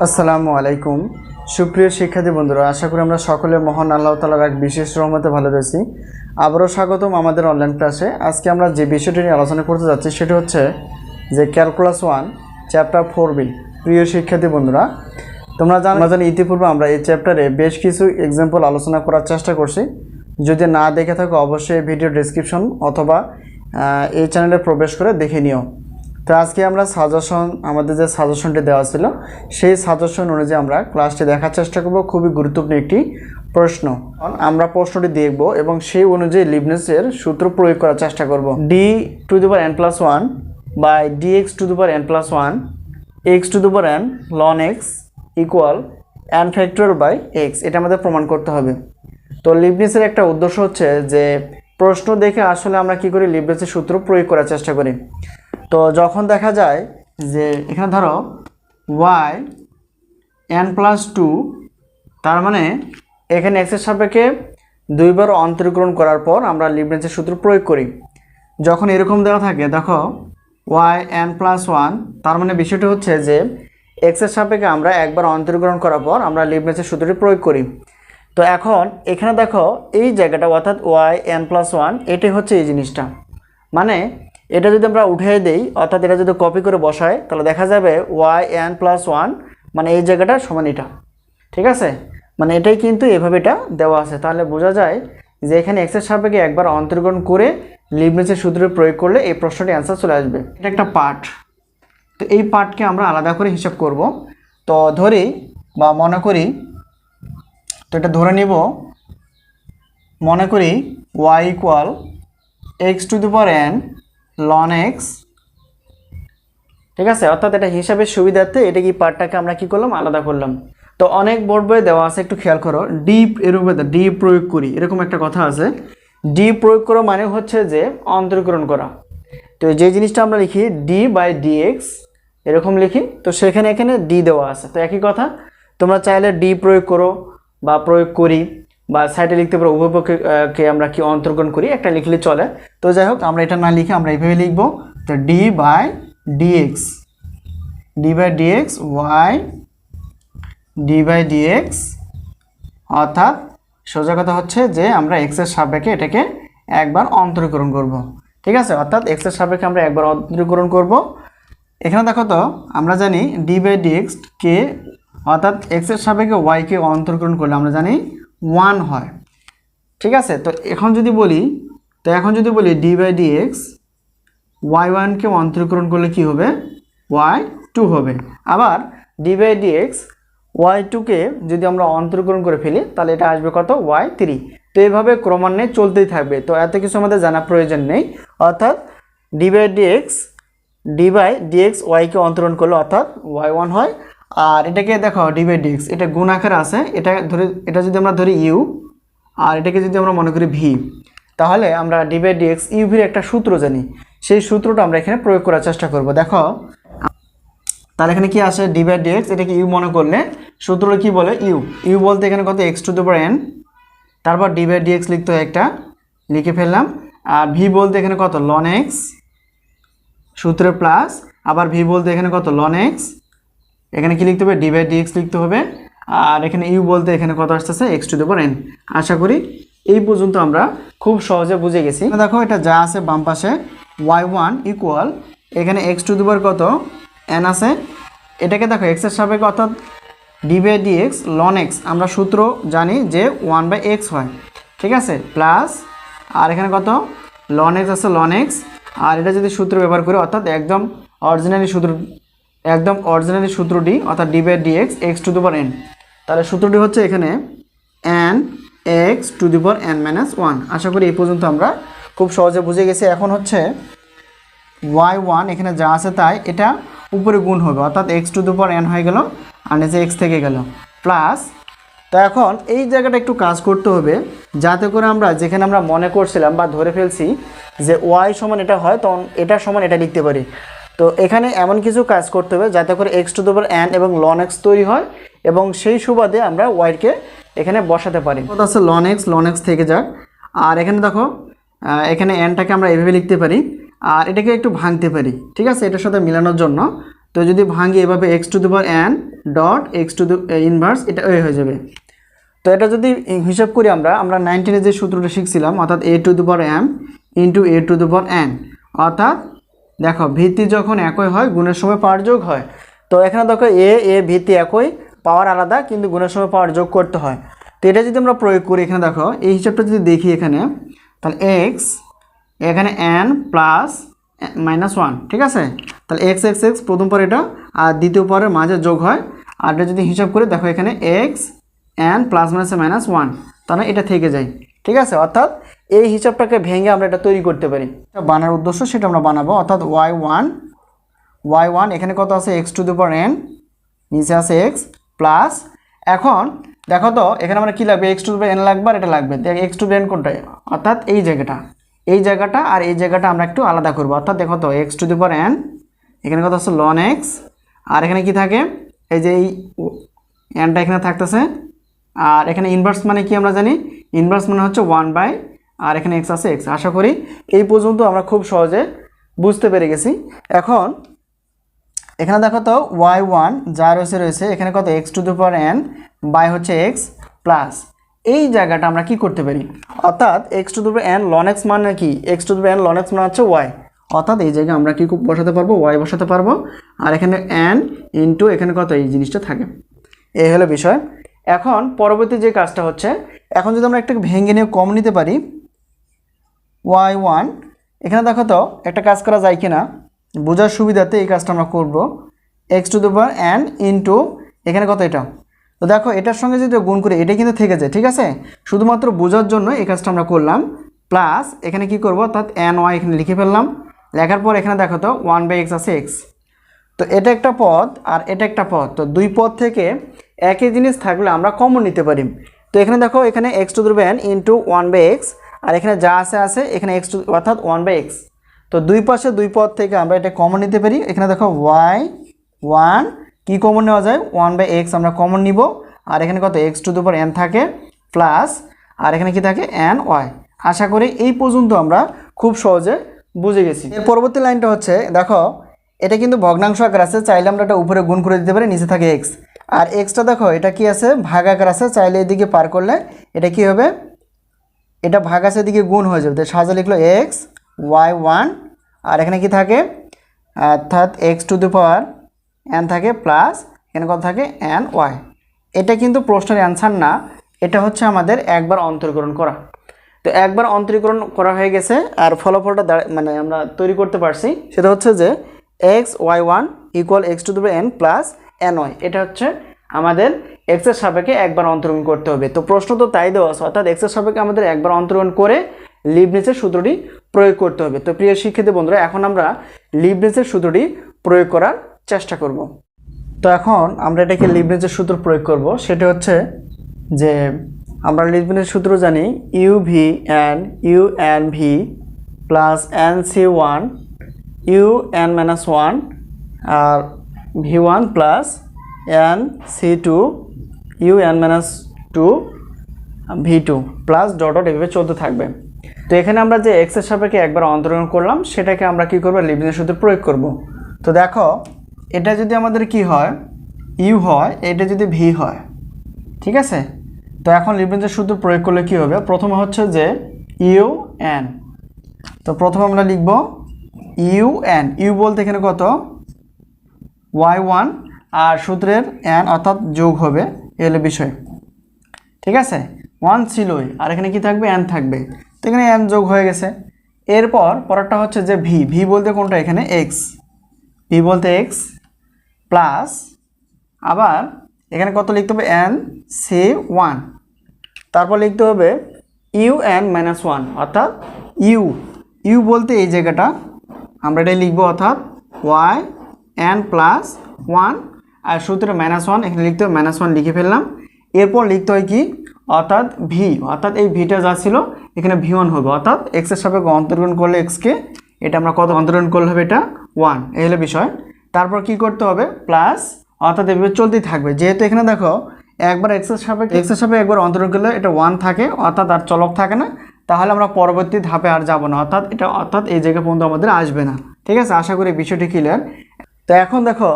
আসসালামু আলাইকুম। সুপ্রিয় শিক্ষার্থী বন্ধুরা, আশা করি আমরা সকলে মহান আল্লাহ তালার এক বিশেষ রহমতে ভালো রয়েছি। আবারও স্বাগতম আমাদের অনলাইন ক্লাসে আজকে আমরা যে বিষয়টি নিয়ে আলোচনা করতে যাচ্ছি, সেটি হচ্ছে যে calculus one chapter four B প্রিয় শিক্ষার্থী বন্ধুরা, তোমরা জানো জানি ইতিপূর্বে আমরা এই চ্যাপ্টারে বেশ কিছু এক্সাম্পল আলোচনা করার চেষ্টা করছি। যদি না দেখে থাকো, অবশ্যই ভিডিও ডিসক্রিপশন অথবা এই চ্যানেলে প্রবেশ করে দেখে নিও। তো আজকে আমরা সাজেশন আমাদের যে সাজেশনটি দেওয়া ছিল, সেই সাজেশন অনুযায়ী আমরা ক্লাসটি দেখার চেষ্টা করব। খুবই গুরুত্বপূর্ণ একটি প্রশ্ন। আমরা প্রশ্নটি দেখব এবং সেই অনুযায়ী লিবনেসের সূত্র প্রয়োগ করার চেষ্টা করব। D to the power n plus one by d x to the power n plus one x to the power n ln x equal n factorial by x এটা আমাদের প্রমাণ করতে হবে। তো লিবনিসের একটা উদ্দেশ্য হচ্ছে যে, প্রশ্ন দেখে আসলে আমরা কি করি লিবনিসের সূত্র প্রয়োগ করার চেষ্টা করি। তো যখন দেখা যায় যে এখানে ধরো ওয়াই এন প্লাস টু তার মানে এখানে এক্সের সাপেক্ষে দুইবার অন্তরীকরণ করার পর আমরা লিবনেসের সূত্র প্রয়োগ করি। যখন এরকম দেওয়া থাকে, দেখো ওয়াই এন প্লাস ওয়ান তার মানে বিষয়টি হচ্ছে যে এক্সের সাপেক্ষে আমরা একবার অন্তরীকরণ করার পর আমরা লিবনেসের সূত্রটি প্রয়োগ করি। তো এখন এখানে দেখো এই জায়গাটা অর্থাৎ ওয়াই এন প্লাস ওয়ান এটাই হচ্ছে এই জিনিসটা। মানে এটা যদি আমরা উঠিয়ে দেই, অর্থাৎ এটা যদি কপি করে বসাই, তাহলে দেখা যাবে ওয়াই এন প্লাস ওয়ান মানে এই জায়গাটা সমান এটা। ঠিক আছে? মানে এটাই কিন্তু এভাবে এটা দেওয়া আছে। তাহলে বোঝা যায় যে এখানে এক্সের সাপেক্ষে একবার অন্তর্গ্রহণ করে লিবনেসের সূত্র প্রয়োগ করলে এই প্রশ্নটি অ্যান্সার চলে আসবে। এটা একটা পার্ট তো এই পার্টকে আমরা আলাদা করে হিসাব করব। তো ধরি বা মনে করি, তো এটা ধরে নিব। মনে করি y equal x to the power n ln x ঠিক আছে অর্থাৎ এটা হিসাবের সুবিধার্থে এটা কি পার্টটাকে আমরা কি করলাম? আলাদা করলাম। তো অনেক বোর্ড বইয়ে দেওয়া আছে একটু খেয়াল করো। ডিপ এরকম ডি প্রয়োগ করি এরকম একটা কথা আছে। ডি প্রয়োগ করা মানে হচ্ছে যে অন্তরীকরণ করা। তো যে জিনিসটা আমরা লিখি ডি বাই ডি এক্স এরকম লিখি। তো সেখানে এখানে ডি দেওয়া আছে তো একই কথা। তোমরা চাইলে ডি প্রয়োগ করো বা প্রয়োগ করি বা সাইডে লিখতে পারো উভয় পক্ষে আহ, কে আমরা কি অন্তর্গ্রহণ করি একটা লিখলে চলে। তো যাই হোক আমরা এটা না লিখে আমরা এইভাবে লিখব। তো d by dx d by dx y d by dx অর্থাৎ সোজা কথা হচ্ছে যে আমরা এক্সের সাপেক্ষে এটাকে একবার অন্তরীকরণ করব। ঠিক আছে? অর্থাৎ এক্সের সাপেক্ষে আমরা একবার অন্তরীকরণ করব। এখানে দেখো তো, আমরা জানি ডি বাই ডিএক্স কে, অর্থাৎ এক্সের সাপেক্ষে ওয়াইকে অন্তরীকরণ করলে আমরা জানি ওয়ান হয়। ঠিক আছে? তো এখন যদি বলি তো এখন যদি বলি ডি বাই ডিএক্স ওয়াই ওয়ানকে অন্তরীকরণ করলে কি হবে? ওয়াই টু হবে। আবার ডি বাই ডিএক্স ওয়াই টুকে যদি আমরা অন্তরীকরণ করে ফেলি, তাহলে এটা আসবে কত? ওয়াই থ্রি তো এইভাবে ক্রমান্বয়ে চলতেই থাকবে। তো এত কিছু আমাদের জানা প্রয়োজন নেই। অর্থাৎ d by dx d by dx ওয়াইকে অন্তরণ করলে অর্থাৎ ওয়াই ওয়ান হয়। আর এটাকে দেখো ডি বাই ডিএক্স এটা গুণ আকারে আছে। এটা ধরে, এটা যদি আমরা ধরি ইউ আর এটাকে যদি আমরা মনে করি ভি তাহলে আমরা ডি বাই ডিএক্স ইউভির একটা সূত্র জানি। সেই সূত্রটা আমরা এখানে প্রয়োগ করার চেষ্টা করব। দেখো, তাহলে এখানে কি আসে ডি বাই ডিএক্স এটাকে ইউ মনে করলে? সূত্রটা কি বলে? ইউ ইউ বলতে এখানে কত? এক্স টু পাওয়ার এন তারপর ডি বাই ডিএক্স লিখতে হয় একটা, লিখে ফেললাম। আর ভি বলতে এখানে কত? লন এক্স সূত্রে প্লাস আবার ভি বলতে এখানে কত? লন এক্স এখানে কি লিখতে হবে? ডি বাই ডিএক্স লিখতে হবে। আর এখানে ইউ বলতে এখানে কত আসতেছে? এক্স টু পাওয়ার এন আশা করি এই পর্যন্ত আমরা খুব সহজে বুঝে গেছি। দেখো, এটা যা আছে বাম পাশে ওয়াই ওয়ান ইকুয়াল এখানে এক্স টু পাওয়ার কত? এন আছে। এটাকে দেখো এক্সের সাপেক্ষে, অর্থাৎ d by dx ln x আমরা সূত্র জানি যে ওয়ান বাই এক্স হয়। ঠিক আছে? প্লাস আর এখানে কত? লন এক্স আছে লন এক্স আর এটা যদি সূত্র ব্যবহার করি, অর্থাৎ একদম অরিজিনালি সূত্র, একদম অরিজিনালি সূত্রটি, অর্থাৎ d by dx x to দুবার এন তাহলে সূত্রটি হচ্ছে এখানে n x to the power n minus one আশা করি এই পর্যন্ত আমরা খুব সহজে বুঝে গেছি। এখন হচ্ছে ওয়াই ওয়ান এখানে যা আছে তাই এটা উপরে গুণ হবে, অর্থাৎ x to the power n হয়ে গেল আর নিচে এক্স থেকে গেল। প্লাস তো এখন এই জায়গাটা একটু কাজ করতে হবে, যাতে করে আমরা যেখানে আমরা মনে করছিলাম বা ধরে ফেলছি যে ওয়াই সমান এটা হয়, তখন এটা সমান এটা লিখতে পারি। তো এখানে এমন কিছু কাজ করতে হবে, যাতে করে x to the power n এবং লন এক্স তৈরি হয় এবং সেই সুবাদে আমরা ওয়াইকে এখানে বসাতে পারি। কথা আছে লন এক্স লন এক্স থেকে যাক। আর এখানে দেখো এখানে এনটাকে আমরা এভাবে লিখতে পারি। আর এটাকে একটু ভাঙতে পারি, ঠিক আছে? এটার সাথে মিলানোর জন্য। তো যদি ভাঙি এভাবে x to the power n dot x to the inverse এটা এ হয়ে যাবে। তো এটা যদি হিসাব করি আমরা আমরা নাইনটিনে যে সূত্রটা শিখছিলাম, অর্থাৎ a to the power m into a to the power n অর্থাৎ, দেখো, ভিত্তি যখন একই হয়, গুণের সময় পাওয়ার যোগ হয়। তো এখানে দেখো এ এ ভিত্তি একই পাওয়ার আলাদা, কিন্তু গুণের সময় পাওয়ার যোগ করতে হয়। তো এটা যদি আমরা প্রয়োগ করি এখানে দেখো, এই হিসাবটা যদি দেখি এখানে, তাহলে এক্স এখানে এন প্লাস মাইনাস ওয়ান ঠিক আছে? তাহলে এক্স এক্স এক্স প্রথম পর এটা, আর দ্বিতীয় পরের মাঝে যোগ হয়। আর এটা যদি হিসাব করে, দেখো এখানে এক্স এন প্লাস মাইনাসে মাইনাস ওয়ান তাহলে এটা থেকে যায়, ঠিক আছে? অর্থাৎ এই হিসাবটাকে ভেঙে আমরা এটা তৈরি করতে পারি। বানার উদ্দেশ্য, সেটা আমরা বানাবো। অর্থাৎ ওয়াই ওয়ান ওয়াই ওয়ান এখানে কত আছে? X to the power n নিচে আছে এক্স প্লাস এখন দেখো তো, এখানে আমরা কী লাগবে? এক্স টু দি এন লাগবে আর এটা লাগবে। দেখ এক্স টু এন কোনটায়? অর্থাৎ এই জায়গাটা। এই জায়গাটা আর এই জায়গাটা আমরা একটু আলাদা করব। অর্থাৎ দেখো তো x to the power n এখানে কত আছে? লন এক্স আর এখানে কি থাকে? এই যে এই এনটা এখানে থাকতেছে। আর এখানে ইনভার্স মানে কি আমরা জানি? ইনভার্স মানে হচ্ছে ওয়ান বাই আর এখানে এক্স আছে এক্স আশা করি এই পর্যন্ত আমরা খুব সহজে বুঝতে পেরে গেছি। এখন এখানে দেখো তো ওয়াই ওয়ান যা রয়েছে রয়েছে, এখানে কত? X to the power n by হচ্ছে এক্স প্লাস এই জায়গাটা আমরা কি করতে পারি? অর্থাৎ x to the n ln x মানে কি? X to the n ln x মানে হচ্ছে ওয়াই অর্থাৎ এই জায়গায় আমরা কি বসাতে পারব? ওয়াই বসাতে পারব। আর এখানে এন ইন্টু এখানে কত? এই জিনিসটা থাকে। এই হলো বিষয়। এখন পরবর্তী যে কাজটা হচ্ছে, এখন যদি আমরা একটা ভেঙে নিয়ে কম নিতে পারি ওয়াই ওয়ান এখানে দেখো তো, একটা কাজ করা যায় কি না বোঝার সুবিধাতে এই কাজটা আমরা করব। X to the power n into এখানে কত এটা? তো দেখো, এটার সঙ্গে যদি গুণ করি এটা কিন্তু থেকে যায়, ঠিক আছে? শুধুমাত্র বোঝার জন্য এই কাজটা আমরা করলাম। প্লাস এখানে কি করব? অর্থাৎ এন ওয়াই এখানে লিখে ফেললাম। লেখার পর এখানে দেখো তো ওয়ান বাই এক্স আছে এক্স তো এটা একটা পদ, আর এটা একটা পদ। তো দুই পদ থেকে একই জিনিস থাকলে আমরা কমন নিতে পারি। তো এখানে দেখো, এখানে x to n into one by x আর এখানে যা আছে আছে, এখানে এক্স টু অর্থাৎ ওয়ান বাই এক্স তো দুই পাশে দুই পদ থেকে আমরা এটা কমন নিতে পারি। এখানে দেখো ওয়াই ওয়ান কী কমন নেওয়া যায়? ওয়ান বাই এক্স আমরা কমন নিব। আর এখানে কত? এক্স টু দুপার এন থাকে প্লাস আর এখানে কি থাকে? এন ওয়াই আশা করি এই পর্যন্ত আমরা খুব সহজে বুঝে গেছি। এর পরবর্তী লাইনটা হচ্ছে, দেখো, এটা কিন্তু ভগ্নাংশ আকার আছে, চাইলে আমরা এটা উপরে গুণ করে দিতে পারি, নিচে থাকে এক্স আর এক্সটা দেখো, এটা কি আছে? ভাগ আকার আছে, চাইলে এদিকে পার করলে এটা কি হবে? এটা ভাগ আছে, এদিকে গুণ হয়ে যাবে। সাজা লিখলো এক্স ওয়াই ওয়ান আর এখানে কি থাকে? অর্থাৎ x to the power n থাকে প্লাস এখানে কত থাকে? এন ওয়াই এটা কিন্তু প্রশ্নের অ্যান্সার না। এটা হচ্ছে আমাদের একবার অন্তর্গ্রহণ করা। তো একবার অন্তরীকরণ করা হয়ে গেছে, আর ফলাফলটা মানে আমরা তৈরি করতে পারছি। সেটা হচ্ছে যে x y one equal x to the n plus n y এটা হচ্ছে আমাদের এক্সের সাপেক্ষে একবার অন্তর্গ্রহণ করতে হবে। তো প্রশ্ন তো তাই দেওয়া আছে, অর্থাৎ এক্সের সাপেক্ষে আমাদের একবার অন্তর্গ্রহণ করে লিবনেসের সূত্রটি প্রয়োগ করতে হবে। তো প্রিয় শিক্ষার্থী বন্ধুরা, এখন আমরা লিবনেসের সূত্রটি প্রয়োগ করার চেষ্টা করব। তো এখন আমরা এটাকে লিবনেসের সূত্র প্রয়োগ করব। সেটা হচ্ছে যে আমরা লিবনেসের সূত্র জানি u v n u n v plus n c one u n minus one আর v one plus n c two u n minus two v two plus dot dot এভাবে চলতে থাকবে। তো এখানে আমরা যে এক্সের সাপেক্ষে একবার অন্তরণ করলাম, সেটাকে আমরা কি করব? লিবনের সূত্রে প্রয়োগ করব। তো দেখো, এটা যদি আমাদের কি হয়? ইউ হয়, এটা যদি ভি হয়। ঠিক আছে? তো এখন লিবনের সূত্র প্রয়োগ করলে কি হবে? প্রথমে হচ্ছে যে ইউ এন তো প্রথমে আমরা লিখব ইউ এন ইউ বলতে এখানে কত? ওয়াই ওয়ান আর সূত্রের এন অর্থাৎ যোগ হবে, এ হলো বিষয়। ঠিক আছে? ওয়ান ছিলই। আর এখানে কি থাকবে? এন থাকবে। তো এখানে এন যোগ হয়ে গেছে। এরপর পরেরটা হচ্ছে যে ভি ভি বলতে কোনটা? এখানে এক্স ভি বলতে এক্স প্লাস আবার এখানে কত লিখতে হবে? এন সি ওয়ান তারপর লিখতে হবে ইউ এন মাইনাস ওয়ান অর্থাৎ ইউ ইউ বলতে এই জায়গাটা আমরা এটাই লিখব, অর্থাৎ ওয়াই এন প্লাস ওয়ান আর সূত্রে মাইনাস ওয়ান এখানে লিখতে হবে মাইনাস ওয়ান লিখে ফেললাম। এরপর লিখতে হয় কি? অর্থাৎ ভি অর্থাৎ এই ভিটা যা ছিল, এখানে ভি ওয়ান হবে। অর্থাৎ এক্সের সাপেক্ষে অন্তর্গ্রহণ করলে এক্সকে এটা আমরা কত অন্তর্গ্রহণ করলে হবে এটা? ওয়ান এই হলো বিষয়। তারপর কি করতে হবে? প্লাস অর্থাৎ এভাবে চলতেই থাকবে। যেহেতু এখানে দেখো, একবার এক্সের সাপেক্ষে এক্সের সাপেক্ষে একবার অন্তর্গ্রহণ করলে এটা ওয়ান থাকে, অর্থাৎ আর চলক থাকে না। তাহলে আমরা পরবর্তী ধাপে আর যাব না। অর্থাৎ এটা, অর্থাৎ এই জায়গা পর্যন্ত আমাদের আসবে না। ঠিক আছে? আশা করি বিষয়টি ক্লিয়ার তো এখন দেখো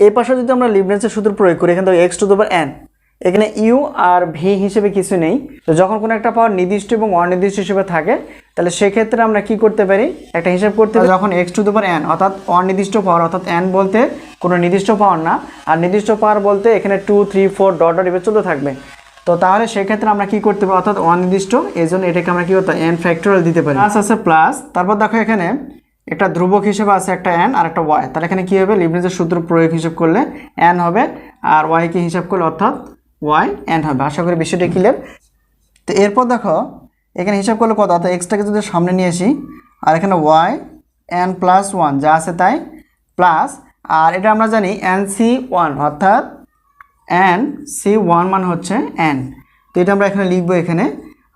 এই পাশে যদি আমরা লিবনেসের সূত্র প্রয়োগ করি, এখানে দেখো এক্স টু দেবার এন এখানে ইউ আর ভি হিসেবে কিছু নেই। তো যখন কোনো একটা পাওয়ার নির্দিষ্ট এবং অনির্দিষ্ট হিসেবে থাকে, তাহলে সেক্ষেত্রে আমরা কি করতে পারি? একটা হিসাব করতে পারি। যখন এক্স টু দেবার এন অর্থাৎ অনির্দিষ্ট পাওয়ার, অর্থাৎ এন বলতে কোনো নির্দিষ্ট পাওয়ার না, আর নির্দিষ্ট পাওয়ার বলতে এখানে two three four dot dot এভাবে চলতে থাকবে। তো তাহলে সেক্ষেত্রে আমরা কি করতে পারি? অর্থাৎ অনির্দিষ্ট এই জন্য এটাকে আমরা কি করতাম এন ফ্যাক্টোরিয়াল দিতে পারি। প্লাস আছে প্লাস তারপর দেখো এখানে একটা ধ্রুবক হিসেবে আছে একটা এন আর একটা ওয়াই তাহলে এখানে কী হবে? লিবনিজের সূত্র প্রয়োগ হিসাব করলে এন হবে, আর ওয়াইকে হিসাব করলে অর্থাৎ ওয়াই এন হবে। আশা করি বিষয়টি ক্লিয়ার তো এরপর দেখো, এখানে হিসাব করলে কত? অর্থাৎ এক্সটাকে যদি সামনে নিয়ে আসি, আর এখানে ওয়াই এন প্লাস ওয়ান যা আছে তাই? প্লাস আর এটা আমরা জানি এন সি ওয়ান অর্থাৎ এন সি ওয়ান মান হচ্ছে এন তো এটা আমরা এখানে লিখব এখানে।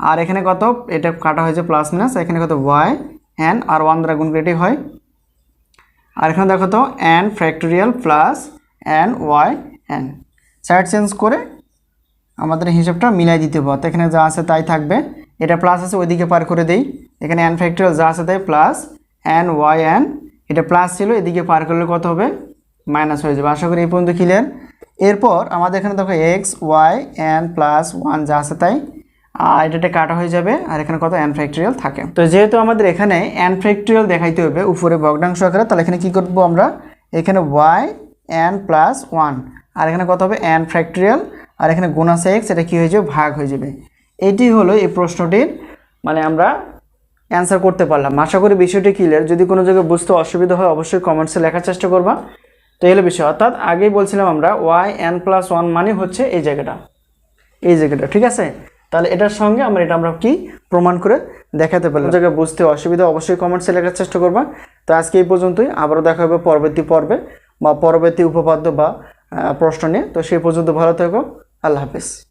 আর এখানে কত? এটা কাটা হয়েছে প্লাস মাইনাস এখানে কত? ওয়াই এন আর ওয়ান দ্বারা গুণ করে হয়। আর এখানে দেখো তো n factorial plus n y n side change করে আমাদের হিসাবটা মিলাই দিতে হবে। এখানে যা আছে তাই থাকবে। এটা প্লাস আছে, ওইদিকে পার করে দেই। এখানে অ্যান ফ্যাক্টরিয়াল যা আছে তাই প্লাস অ্যান ওয়াই এন এটা প্লাস ছিল, এদিকে পার করলে কত হবে? মাইনাস হয়ে যাবে। আশা করি এই পর্যন্ত ক্লিয়ার এরপর আমাদের এখানে দেখো x y n plus one যা আছে তাই। আর এটাতে কাটা হয়ে যাবে, আর এখানে কত? অ্যান ফ্যাক্টরিয়াল থাকে। তো যেহেতু আমাদের এখানে অ্যান ফ্যাক্টরিয়াল দেখাইতে হবে উপরে ভগ্নাংশ আকারে, তাহলে এখানে কী করব আমরা? এখানে ওয়াই এন প্লাস ওয়ান আর এখানে কত হবে? অ্যান ফ্যাক্টোরিয়াল আর এখানে গুণ আছে এক্স এটা কী হয়ে যাবে? ভাগ হয়ে যাবে। এটি হলো এই প্রশ্নটির মানে আমরা অ্যান্সার করতে পারলাম। আশা করি বিষয়টি ক্লিয়ার যদি কোনো জায়গায় বুঝতে অসুবিধা হয়, অবশ্যই কমেন্টসে লেখার চেষ্টা করবা। তো এই হলো বিষয়। অর্থাৎ আগেই বলছিলাম আমরা ওয়াই এন প্লাস ওয়ান মানে হচ্ছে এই জায়গাটা। এই জায়গাটা, ঠিক আছে? তাহলে এটার সঙ্গে আমরা, এটা আমরা কি প্রমাণ করে দেখাতে পারলাম। জায়গায় বুঝতে অসুবিধা অবশ্যই কমেন্টসে লেখার চেষ্টা করবা। তো আজকে এই পর্যন্তই। আবারও দেখা হবে পরবর্তী পর্বে বা পরবর্তী উপপাদ্য বা প্রশ্ন নিয়ে। তো সেই পর্যন্ত ভালো থেকো। আল্লাহ হাফেজ।